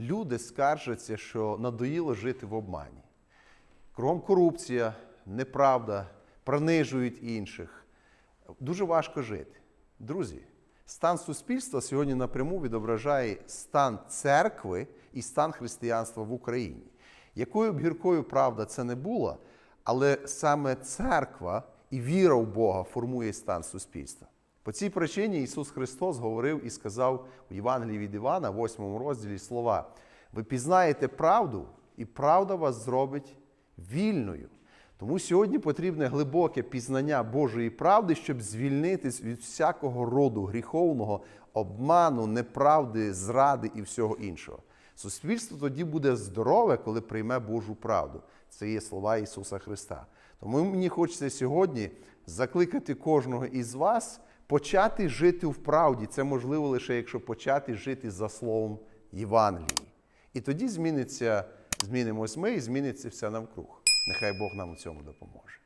люди скаржаться, що надоїло жити в обмані. Кругом корупція, неправда, принижують інших. Дуже важко жити. Друзі, стан суспільства сьогодні напряму відображає стан церкви і стан християнства в Україні. Якою б гіркою правда це не була, але саме церква і віра в Бога формує стан суспільства. По цій причині Ісус Христос говорив і сказав у Євангелії від Івана, 8 розділі слова: Ви пізнаєте правду, і правда вас зробить вільною. Тому сьогодні потрібне глибоке пізнання Божої правди, щоб звільнитись від всякого роду гріховного обману, неправди, зради і всього іншого. Суспільство тоді буде здорове, коли прийме Божу правду. Це є слова Ісуса Христа. Тому мені хочеться сьогодні закликати кожного із вас почати жити в правді. Це можливо лише якщо почати жити за словом Євангелії. І тоді зміниться, змінимось ми і зміниться все навкруг. Нехай Бог нам у цьому допоможе.